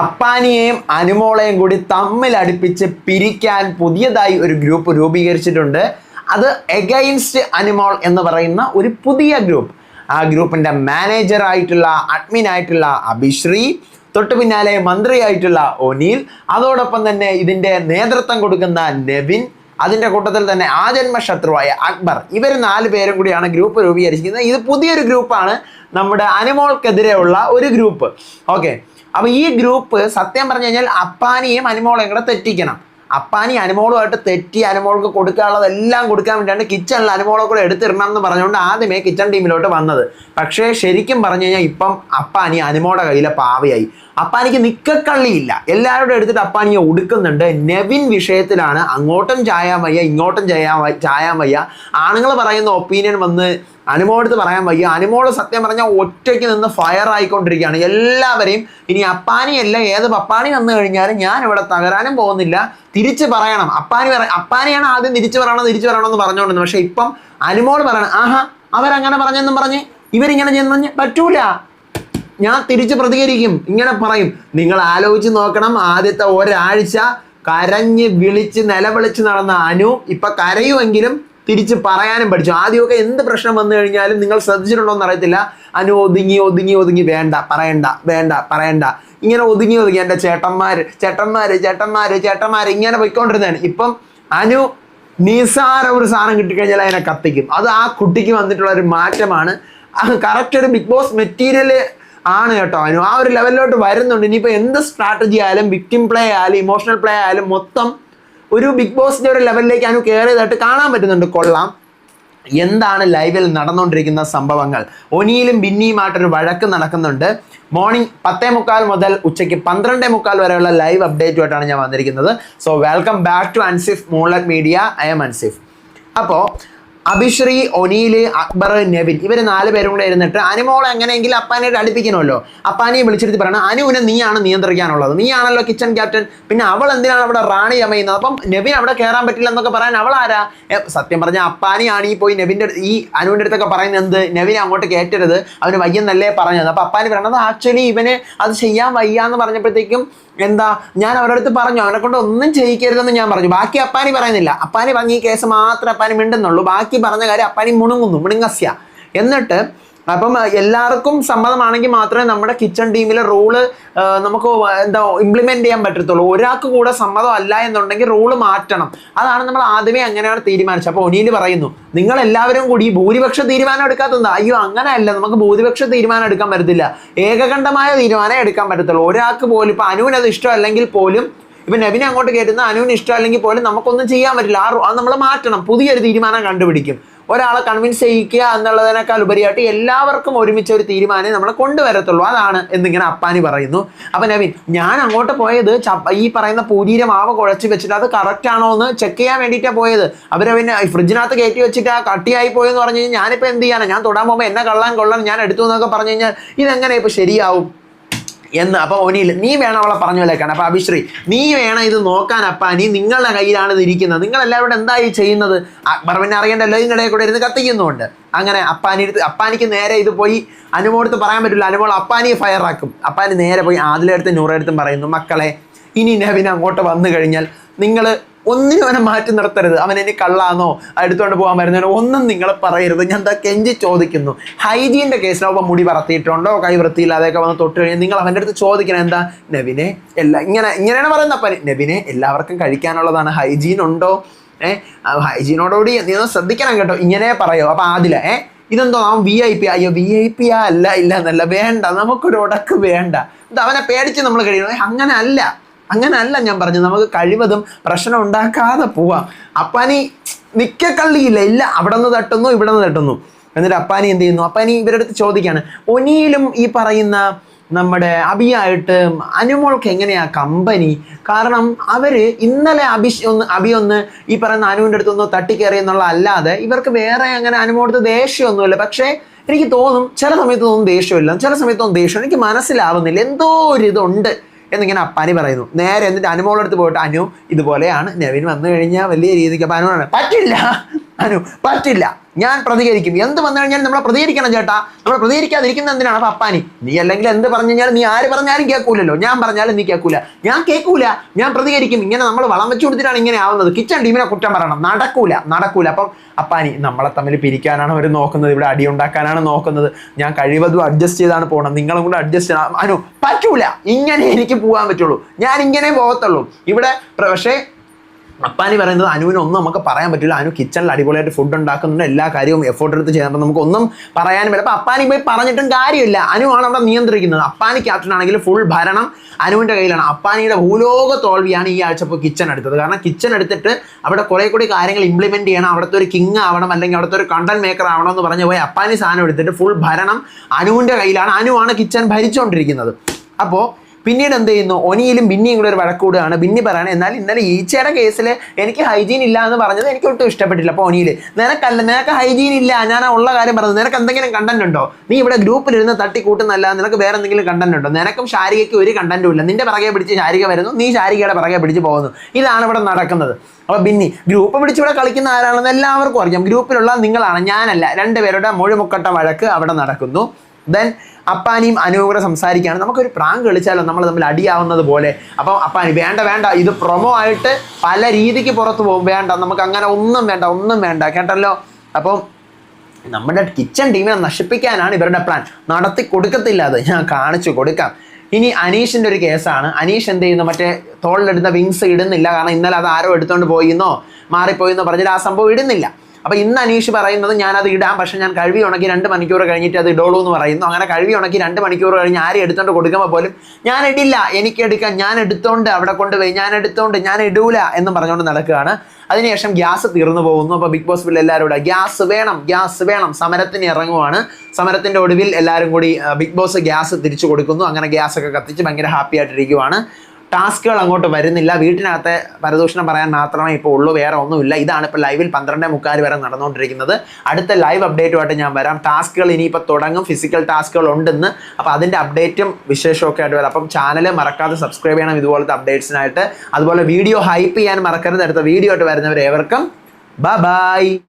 അപ്പാനിയെയും അനുമോളെയും കൂടി തമ്മിൽ അടുപ്പിച്ച് പിരിക്കാൻ പുതിയതായി ഒരു ഗ്രൂപ്പ് രൂപീകരിച്ചിട്ടുണ്ട്. അത് എഗൈൻസ്റ്റ് അനുമോൾ എന്ന് പറയുന്ന ഒരു പുതിയ ഗ്രൂപ്പ്. ആ ഗ്രൂപ്പിന്റെ മാനേജറായിട്ടുള്ള അഡ്മിൻ ആയിട്ടുള്ള അഭിശ്രീ തൊട്ടു പിന്നാലെ മന്ത്രിയായിട്ടുള്ള ഒനീൽ അതോടൊപ്പം തന്നെ ഇതിന്റെ നേതൃത്വം കൊടുക്കുന്ന നെവിൻ അതിന്റെ കൂട്ടത്തിൽ തന്നെ ആജന്മ ശത്രുവായ അക്ബർ. ഇവർ നാല് പേരും കൂടിയാണ് ഗ്രൂപ്പ് രൂപീകരിച്ചിരിക്കുന്നത്. ഇത് പുതിയൊരു ഗ്രൂപ്പാണ്. നമ്മുടെ അനുമോൾക്കെതിരെയുള്ള ഒരു ഗ്രൂപ്പ്. ഓക്കെ. അപ്പോൾ ഈ ഗ്രൂപ്പ് സത്യം പറഞ്ഞു കഴിഞ്ഞാൽ അപ്പാനിയും അനുമോളെയും കൂടെ തെറ്റിക്കണം. അപ്പാനി അനുമോളുമായിട്ട് തെറ്റി അനുമോൾക്ക് കൊടുക്കാനുള്ളതെല്ലാം കൊടുക്കാൻ വേണ്ടിയാണ് കിച്ചണിൽ അനുമോളെ കൂടെ എടുത്തിടണം എന്ന് പറഞ്ഞുകൊണ്ട് ആദ്യമേ കിച്ചൺ ടീമിലോട്ട് വന്നത്. പക്ഷേ ശരിക്കും പറഞ്ഞു കഴിഞ്ഞാൽ ഇപ്പം അപ്പാനി അനുമോടെ കയ്യിലെ പാവയായി. അപ്പാനിക്ക് നിക്കക്കള്ളിയില്ല. എല്ലാവരോടും എടുത്തിട്ട് അപ്പാനിയെ ഉടുക്കുന്നുണ്ട് നെവിൻ വിഷയത്തിലാണ് അങ്ങോട്ടും ചായാൻ വയ്യ ഇങ്ങോട്ടും ചായാ ചായാമയ്യ ആണുങ്ങൾ പറയുന്ന ഒപ്പീനിയൻ വന്ന് അനുമോടുത്ത് പറയാൻ വയ്യ. അനുമോൾ സത്യം പറഞ്ഞാൽ ഒറ്റയ്ക്ക് നിന്ന് ഫയർ ആയിക്കൊണ്ടിരിക്കുകയാണ്. എല്ലാവരെയും ഇനി അപ്പാനിയല്ല ഏത് പപ്പാണി വന്നു കഴിഞ്ഞാലും ഞാൻ ഇവിടെ തകരാനും പോകുന്നില്ല. തിരിച്ച് പറയണം. അപ്പാനി പറ അപ്പാനിയാണ് ആദ്യം തിരിച്ചു പറയണം തിരിച്ചു പറയണം എന്ന് പറഞ്ഞുകൊണ്ടിരുന്നത്. പക്ഷെ ഇപ്പം അനുമോട് പറയണം. ആഹാ അവരങ്ങനെ പറഞ്ഞെന്നും പറഞ്ഞ് ഇവരിങ്ങനെ ചെന്ന് പറ്റൂല. ഞാൻ തിരിച്ച് പ്രതികരിക്കും. ഇങ്ങനെ പറയും. നിങ്ങൾ ആലോചിച്ച് നോക്കണം. ആദ്യത്തെ ഒരാഴ്ച കരഞ്ഞ് വിളിച്ച് നിലവിളിച്ച് നടന്ന അനു ഇപ്പൊ കരയുമെങ്കിലും തിരിച്ച് പറയാനും പഠിച്ചു. ആദ്യമൊക്കെ എന്ത് പ്രശ്നം വന്നു കഴിഞ്ഞാലും നിങ്ങൾ ശ്രദ്ധിച്ചിട്ടുണ്ടോ എന്ന് അറിയത്തില്ല. അനു ഒതുങ്ങി ഒതുങ്ങി ഒതുങ്ങി. വേണ്ട പറയണ്ട വേണ്ട പറയണ്ട. ഇങ്ങനെ ഒതുങ്ങി ഒതുങ്ങി. എന്റെ ചേട്ടന്മാർ ചേട്ടന്മാർ ചേട്ടന്മാർ ചേട്ടന്മാർ ഇങ്ങനെ പോയിക്കൊണ്ടിരുന്നതാണ്. ഇപ്പം അനു നിസാര ഒരു സാധനം കിട്ടിക്കഴിഞ്ഞാൽ അതിനെ കത്തിക്കും. അത് ആ കുട്ടിക്ക് വന്നിട്ടുള്ള ഒരു മാറ്റമാണ്. കറക്റ്റ് ഒരു ബിഗ് ബോസ് മെറ്റീരിയൽ ആണ് കേട്ടോ അനു. ആ ഒരു ലെവലിലോട്ട് വരുന്നുണ്ട്. ഇനിയിപ്പോൾ എന്ത് സ്ട്രാറ്റജി ആയാലും വിക്ടിം പ്ലേ ആയാലും ഇമോഷണൽ പ്ലേ ആയാലും മൊത്തം ഒരു ബിഗ് ബോസിന്റെ ഒരു ലെവലിലേക്ക് അനു കയറിയതായിട്ട് കാണാൻ പറ്റുന്നുണ്ട്. കൊള്ളാം. എന്താണ് ലൈവിൽ നടന്നുകൊണ്ടിരിക്കുന്ന സംഭവങ്ങൾ? ഒനിയിലും ബിന്നിയുമായിട്ടൊരു വഴക്ക് നടക്കുന്നുണ്ട്. മോർണിംഗ് പത്തേ മുക്കാൽ മുതൽ ഉച്ചയ്ക്ക് പന്ത്രണ്ടേ മുക്കാൽ വരെയുള്ള ലൈവ് അപ്ഡേറ്റുമായിട്ടാണ് ഞാൻ വന്നിരിക്കുന്നത്. So welcome back to Ansif moonlight media I am Ansif അപ്പോൾ അഭിശ്രീ ഒനീൽ അക്ബർ നെവിൻ ഇവർ നാല് പേരും കൂടെ ഇരുന്നിട്ട് അനുമോളെ എങ്ങനെയെങ്കിലും അപ്പാനെ അടുപ്പിക്കണമല്ലോ. അപ്പാനെയും വിളിച്ചിട്ട് പറയണം അനുവിനെ നീയാണ് നിയന്ത്രിക്കാനുള്ളത്. നീയാണല്ലോ കിച്ചൺ ക്യാപ്റ്റൻ പിന്നെ അവൾ എന്തിനാണ് അവിടെ റാണി അമയുന്നത് അപ്പം നെവിൻ അവിടെ കയറാൻ പറ്റില്ല എന്നൊക്കെ പറയാൻ അവൾ ആരാ? സത്യം പറഞ്ഞാൽ അപ്പാനിയാണ് ഈ പോയി നെവിന്റെ ഈ അനുവിന്റെ അടുത്തൊക്കെ പറയുന്നത് എന്ത്? നെവിനെ അങ്ങോട്ട് കയറ്റരുത് അവന് വയ്യെന്നല്ലേ പറഞ്ഞത്. അപ്പം അപ്പാനി പറയണത് ആക്ച്വലി ഇവന് അത് ചെയ്യാൻ വയ്യ എന്ന് പറഞ്ഞപ്പോഴത്തേക്കും എന്താ ഞാൻ അവരുടെ അടുത്ത് പറഞ്ഞു. അവനെ കൊണ്ട് ഒന്നും ചെയ്യിക്കരുതെന്ന് ഞാൻ പറഞ്ഞു. ബാക്കി അപ്പാനി പറയുന്നില്ല. അപ്പാനി പറഞ്ഞ ഈ കേസ് മാത്രമേ അപ്പാനി മിണ്ടുന്നുള്ളൂ. ബാക്കി പറഞ്ഞ കാര്യം അപ്പാനി മുണുങ്ങുന്നു മുണുങ്ങസ്യ. എന്നിട്ട് അപ്പം എല്ലാവർക്കും സമ്മതമാണെങ്കിൽ മാത്രമേ നമ്മുടെ കിച്ചൺ ടീമിലെ റൂൾ നമുക്ക് എന്താ ഇംപ്ലിമെന്റ് ചെയ്യാൻ പറ്റത്തുള്ളൂ. ഒരാൾക്ക് കൂടെ സമ്മതം അല്ല എന്നുണ്ടെങ്കിൽ റൂൾ മാറ്റണം. അതാണ് നമ്മൾ ആദ്യമേ അങ്ങനെയാണ് തീരുമാനിച്ചത്. അപ്പോൾ ഒനീൽ പറയുന്നു നിങ്ങൾ എല്ലാവരും കൂടി ഭൂരിപക്ഷ തീരുമാനം എടുക്കാത്തത് അയ്യോ അങ്ങനെയല്ല. നമുക്ക് ഭൂരിപക്ഷ തീരുമാനം എടുക്കാൻ പറ്റത്തില്ല. ഏകകണ്ഠമായ തീരുമാനം എടുക്കാൻ പറ്റത്തുള്ളൂ. ഒരാൾക്ക് പോലും ഇപ്പം അനുവിനത് ഇഷ്ടമല്ലെങ്കിൽ പോലും ഇപ്പൊ നബിനെ അങ്ങോട്ട് കയറ്റുന്ന അനുവിന് ഇഷ്ടമല്ലെങ്കിൽ പോലും നമുക്കൊന്നും ചെയ്യാൻ പറ്റില്ല. ആ അത് നമ്മൾ മാറ്റണം. പുതിയൊരു തീരുമാനം കണ്ടുപിടിക്കും. ഒരാളെ കൺവിൻസ് ചെയ്യിക്കുക എന്നുള്ളതിനേക്കാൾ ഉപരിയായിട്ട് എല്ലാവർക്കും ഒരുമിച്ച് ഒരു തീരുമാനം നമ്മൾ കൊണ്ടുവരത്തുള്ളൂ. അതാണ് എന്നിങ്ങനെ അപ്പാനി പറയുന്നു. അപ്പം നവീൻ ഞാൻ അങ്ങോട്ട് പോയത് ഈ പറയുന്ന പൂരീരെ മാവ് കുഴച്ച് വെച്ചിട്ട് അത് കറക്റ്റ് ആണോ എന്ന് ചെക്ക് ചെയ്യാൻ വേണ്ടിയിട്ടാണ് പോയത്. അവർ പിന്നെ ഫ്രിഡ്ജിനകത്ത് കയറ്റി വെച്ചിട്ട് ആ കട്ടിയായി പോയെന്ന് പറഞ്ഞു കഴിഞ്ഞാൽ ഞാനിപ്പോൾ എന്ത് ചെയ്യാനാണ് ഞാൻ തൊടാൻ പോകുമ്പോൾ എന്നെ കള്ളാൻ കൊള്ളാൻ ഞാൻ എടുത്തു എന്നൊക്കെ പറഞ്ഞു കഴിഞ്ഞാൽ ഇതെങ്ങനെ ഇപ്പോൾ ശരിയാവും? എന്ന് അപ്പൊ ഒനിയിൽ നീ വേണം അവളെ പറഞ്ഞു വിലക്കാൻ. അപ്പൊ അഭിശ്രീ നീ വേണം ഇത് നോക്കാൻ അപ്പ നീ നിങ്ങളുടെ കയ്യിലാണ് ഇത് ഇരിക്കുന്നത്. നിങ്ങൾ എല്ലാവരും എന്തായി ചെയ്യുന്നത്? അക്ബർ പിന്നെ അറിയണ്ടല്ലോ നിങ്ങളുടെ കൂടെ ഇരുന്ന് കത്തിക്കുന്നുണ്ട് അങ്ങനെ അപ്പാനി അപ്പാനിക്ക് നേരെ ഇത് പോയി അനുമോടുത്ത് പറയാൻ പറ്റില്ല. അനുമോൾ അപ്പാനി ആക്കും. അപ്പാനി നേരെ പോയി ആദിലെടുത്ത് നൂറെടുത്തും പറയുന്നു മക്കളെ ഇനി നവിൻ അങ്ങോട്ട് വന്നു കഴിഞ്ഞാൽ നിങ്ങൾ ഒന്നിനും അവനെ മാറ്റി നിർത്തരുത്. അവൻ ഇനി കള്ളാന്നോ? എടുത്തുകൊണ്ട് പോകാൻ വരുന്നതിനോ ഒന്നും നിങ്ങളെ പറയരുത്. ഞാൻ എന്താ കെഞ്ചി ചോദിക്കുന്നു. ഹൈജീന്റെ കേസിലാവുമ്പോൾ മുടി പറത്തിയിട്ടുണ്ടോ? കൈ വൃത്തിയില്ലാതെയൊക്കെ വന്ന് തൊട്ട് കഴിഞ്ഞാൽ നിങ്ങൾ അവന്റെ അടുത്ത് ചോദിക്കണം. എന്താ? നബിനെ എല്ലാ ഇങ്ങനെ ഇങ്ങനെയാണ് പറയുന്നത് പനി നബിനെ എല്ലാവർക്കും കഴിക്കാനുള്ളതാണ്. ഹൈജീൻ ഉണ്ടോ? ഏഹ് ഹൈജീനോടുകൂടി നീ ഒന്ന് ശ്രദ്ധിക്കണം കേട്ടോ. ഇങ്ങനെ പറയോ. അപ്പം ആദില ഏഹ് ഇതെന്തോ? അവൻ വി ഐ പി അയ്യോ വി ഐ പി ആ അല്ല ഇല്ല എന്നല്ല. വേണ്ട. നമുക്കൊരു ഉടക്ക് വേണ്ട. ഇത് അവനെ പേടിച്ച് നമ്മൾ കഴിയണം. അങ്ങനെ അല്ല. അങ്ങനെ അല്ല ഞാൻ പറഞ്ഞു നമുക്ക് കഴിവതും പ്രശ്നം ഉണ്ടാക്കാതെ പോവാം. അപ്പാനി നിക്കക്കള്ളിയില്ല ഇല്ല അവിടെ നിന്ന് തട്ടുന്നു ഇവിടെ നിന്ന് തട്ടുന്നു. എന്നിട്ട് അപ്പാനി എന്ത് ചെയ്യുന്നു? അപ്പാനി ഇവരുടെ അടുത്ത് ചോദിക്കാണ് ഒനിയിലും ഈ പറയുന്ന നമ്മുടെ അബിയായിട്ട് അനുമോൾക്ക് എങ്ങനെയാ കമ്പനി? കാരണം അവർ ഇന്നലെ അഭിഷ് ഒന്ന് അബി ഒന്ന് ഈ പറയുന്ന അനുവിന്റെ അടുത്തൊന്ന് തട്ടിക്കയറി എന്നുള്ള അല്ലാതെ ഇവർക്ക് വേറെ അങ്ങനെ അനുമോടുത്ത് ദേഷ്യമൊന്നുമില്ല. പക്ഷേ എനിക്ക് തോന്നും ചില സമയത്ത് തോന്നും ദേഷ്യമില്ല ചില സമയത്തൊന്നും തോന്നും ദേഷ്യം എനിക്ക് മനസ്സിലാവുന്നില്ല. എന്തോ ഒരു ഇതുണ്ട്. എന്നിങ്ങനെ അപ്പാനി പറയുന്നു. നേരെ എന്നിട്ട് അനുമോളടുത്ത് പോയിട്ട് അനു ഇതുപോലെയാണ്. നവീൻ വന്നു കഴിഞ്ഞാൽ വലിയ രീതിക്ക് അപ്പം അനുവാണ് പറ്റില്ല. അനു പറ്റില്ല. ഞാൻ പ്രതികരിക്കും. എന്ത് വന്നു കഴിഞ്ഞാൽ നമ്മളെ പ്രതികരിക്കണം ചേട്ടാ. നമ്മൾ പ്രതികരിക്കാതിരിക്കുന്ന എന്തിനാണ്? അപ്പൊ അപ്പാനി നീ അല്ലെങ്കിൽ എന്ത് പറഞ്ഞു കഴിഞ്ഞാൽ നീ ആര് പറഞ്ഞാലും കേൾക്കൂലല്ലോ. ഞാൻ പറഞ്ഞാലും നീ കേൾക്കൂല. ഞാൻ കേൾക്കൂല. ഞാൻ പ്രതികരിക്കും. ഇങ്ങനെ നമ്മൾ വളം വെച്ചു കൊടുത്തിട്ടാണ് ഇങ്ങനെ ആവുന്നത്. കിച്ചൺ ടീമിനെ കുറ്റം പറയണം. നടക്കൂല. നടക്കൂല. അപ്പം അപ്പാനി നമ്മളെ തമ്മിൽ പിരിക്കാനാണ് അവർ നോക്കുന്നത്. ഇവിടെ അടി ഉണ്ടാക്കാനാണ് നോക്കുന്നത്. ഞാൻ കഴിവതും അഡ്ജസ്റ്റ് ചെയ്താണ് പോകണം നിങ്ങളും കൂടെ അഡ്ജസ്റ്റ് ചെയ്യണം. അനു പറ്റൂല. ഇങ്ങനെ എനിക്ക് പോകാൻ പറ്റുള്ളൂ. ഞാൻ ഇങ്ങനെ പോകത്തുള്ളൂ. ഇവിടെ പക്ഷേ അപ്പാനി പറയുന്നത് അനുവിനൊന്നും നമുക്ക് പറയാൻ പറ്റില്ല. അനു കിച്ചണിൽ അടിപൊളിയായിട്ട് ഫുഡ് ഉണ്ടാക്കുന്നുണ്ട്. എല്ലാ കാര്യവും എഫോർട്ട് എടുത്ത് ചെയ്യുന്നുണ്ട് നമുക്കൊന്നും പറയാനും പറ്റില്ല. അപ്പോൾ അപ്പാനി പോയി പറഞ്ഞിട്ടും കാര്യമില്ല. അനു ആണ് അവിടെ നിയന്ത്രിക്കുന്നത്. അപ്പാനി ക്യാപ്റ്റൻ ആണെങ്കിൽ ഫുൾ ഭരണം അനുവിന്റെ കയ്യിലാണ്. അപ്പാനിയുടെ ഭൂലോക തോൽവിയാണ് ഈ ആഴ്ച ഇപ്പോൾ കിച്ചൺ എടുത്തത്. കാരണം കിച്ചൺ എടുത്തിട്ട് അവിടെ കുറേ കൂടി കാര്യങ്ങൾ ഇംപ്ലിമെന്റ് ചെയ്യണം. അവിടുത്തെ ഒരു കിങ് ആവണം അല്ലെങ്കിൽ അവിടുത്തെ ഒരു കണ്ടന്റ് മേക്കർ ആവണം എന്ന് പറഞ്ഞ് പോയി അപ്പാനി സാധനം എടുത്തിട്ട് ഫുൾ ഭരണം അനുവിന്റെ കയ്യിലാണ്. അനുവാണ് കിച്ചൺ ഭരിച്ചുകൊണ്ടിരിക്കുന്നത് അപ്പോൾ പിന്നീട് എന്ത് ചെയ്യുന്നു? ഒനിയിലും ബിന്നിയും കൂടെ ഒരു വഴക്കൂടുകയാണ് ബിന്നി പറയാണ് എന്നാൽ ഇന്നലെ ഈച്ചയുടെ കേസിൽ എനിക്ക് ഹൈജീൻ ഇല്ല എന്ന് പറഞ്ഞത് എനിക്ക് ഒട്ടും ഇഷ്ടപ്പെട്ടില്ല അപ്പോൾ ഒനിയിൽ നിനക്കല്ല നിനക്ക് ഹൈജീൻ ഇല്ല. ഞാൻ ആ ഉള്ള കാര്യം പറഞ്ഞത്. നിനക്ക് എന്തെങ്കിലും കണ്ടന്റ് ഉണ്ടോ? നീ ഇവിടെ ഗ്രൂപ്പിലിരുന്ന് തട്ടിക്കൂട്ടുന്നല്ല നിനക്ക് വേറെ എന്തെങ്കിലും കണ്ടന്റ് ഉണ്ടോ? നിനക്കും ശാരികയ്ക്ക് ഒരു കണ്ടന്റും ഇല്ല. നിന്റെ പിറകെ പിടിച്ച് ശാരിക വരുന്നു. നീ ശാരികയുടെ പിറകെ പിടിച്ച് പോകുന്നു. ഇതാണ് ഇവിടെ നടക്കുന്നത്. അപ്പോൾ ബിന്നി ഗ്രൂപ്പ് പിടിച്ചിവിടെ കളിക്കുന്ന ആരാണെന്ന് എല്ലാവർക്കും അറിയാം. ഗ്രൂപ്പിലുള്ള നിങ്ങളാണ്. ഞാനല്ല. രണ്ടുപേരുടെ മുഴുമുക്കട്ട വഴക്ക് അവിടെ നടക്കുന്നു. ദെൻ അപ്പാനിയും അനുവും കൂടെ സംസാരിക്കുകയാണ്. നമുക്കൊരു പ്രാങ്ക് കളിച്ചാലോ? നമ്മൾ തമ്മിൽ അടിയാവുന്നത് പോലെ. അപ്പം അപ്പാനി വേണ്ട വേണ്ട ഇത് പ്രൊമോ ആയിട്ട് പല രീതിക്ക് പുറത്ത് പോകും. വേണ്ട നമുക്ക് അങ്ങനെ ഒന്നും വേണ്ട ഒന്നും വേണ്ട കേട്ടല്ലോ? അപ്പം നമ്മുടെ കിച്ചൺ ടീമിനെ നശിപ്പിക്കാനാണ് ഇവരുടെ പ്ലാൻ നടത്തി കൊടുക്കത്തില്ല അത്. ഞാൻ കാണിച്ചു കൊടുക്കാം. ഇനി അനീഷിന്റെ ഒരു കേസാണ്. അനീഷ് എന്ത് ചെയ്യുന്നു? മറ്റേ തോളിലെടുത്ത വിങ്സ് ഇടുന്നില്ല. കാരണം ഇന്നലെ അത് ആരോ എടുത്തുകൊണ്ട് പോയിന്നോ? മാറിപ്പോയിന്നോ പറഞ്ഞിട്ട് ആ സംഭവം ഇടുന്നില്ല. അപ്പൊ ഇന്ന് അനീഷ് പറയുന്നത് അത് ഇടാം പക്ഷെ ഞാൻ കഴുവി ഉണക്കി രണ്ട് മണിക്കൂർ കഴിഞ്ഞിട്ട് അത് ഇടോളൂ എന്ന് പറയുന്നു. അങ്ങനെ കഴുവി ഉണക്കി രണ്ട് മണിക്കൂർ കഴിഞ്ഞ് ആരും എടുത്തോണ്ട് കൊടുക്കുമ്പോൾ പോലും ഞാൻ ഇടില്ല എനിക്ക് എടുക്കാം ഞാൻ എടുത്തോണ്ട് അവിടെ കൊണ്ടുപോയി ഞാൻ എടുത്തോണ്ട് ഞാൻ ഇടൂല എന്ന് പറഞ്ഞുകൊണ്ട് നടക്കുകയാണ്. അതിനുശേഷം ഗ്യാസ് തീർന്നു പോകുന്നു. അപ്പോൾ ബിഗ് ബോസ് വില്ല എല്ലാവരും ഇവിടെ ഗ്യാസ് വേണം ഗ്യാസ് വേണം. സമരത്തിന് ഇറങ്ങുവാണ്. സമരത്തിന്റെ ഒടുവിൽ എല്ലാവരും കൂടി ബിഗ് ബോസ് ഗ്യാസ് തിരിച്ചു കൊടുക്കുന്നു. അങ്ങനെ ഗ്യാസ് ഒക്കെ കത്തിച്ച് ഭയങ്കര ഹാപ്പി ആയിട്ടിരിക്കുവാണ്. ടാസ്കുകൾ അങ്ങോട്ട് വരുന്നില്ല. വീട്ടിനകത്തെ പരദൂഷണം പറയാൻ മാത്രമേ ഇപ്പോൾ ഉള്ളൂ വേറെ ഒന്നുമില്ല. ഇതാണ് ഇപ്പോൾ ലൈവിൽ പന്ത്രണ്ടേ മുക്കാൽ വരെ നടന്നുകൊണ്ടിരിക്കുന്നത്. അടുത്ത ലൈവ് അപ്ഡേറ്റുമായിട്ട് ഞാൻ വരാം. ടാസ്കുകൾ ഇനിയിപ്പോൾ തുടങ്ങും. ഫിസിക്കൽ ടാസ്കുകൾ ഉണ്ടെന്ന്. അപ്പോൾ അതിന്റെ അപ്ഡേറ്റും വിശേഷമൊക്കെ ആയിട്ട് വരാം. അപ്പം ചാനൽ മറക്കാതെ സബ്സ്ക്രൈബ് ചെയ്യണം ഇതുപോലത്തെ അപ്ഡേറ്റ്സിനായിട്ട് അതുപോലെ വീഡിയോ ഹൈപ്പ് ചെയ്യാൻ മറക്കരുത്. അടുത്ത വീഡിയോ ആയിട്ട് വരുന്നവർ ഏവർക്കും ബൈ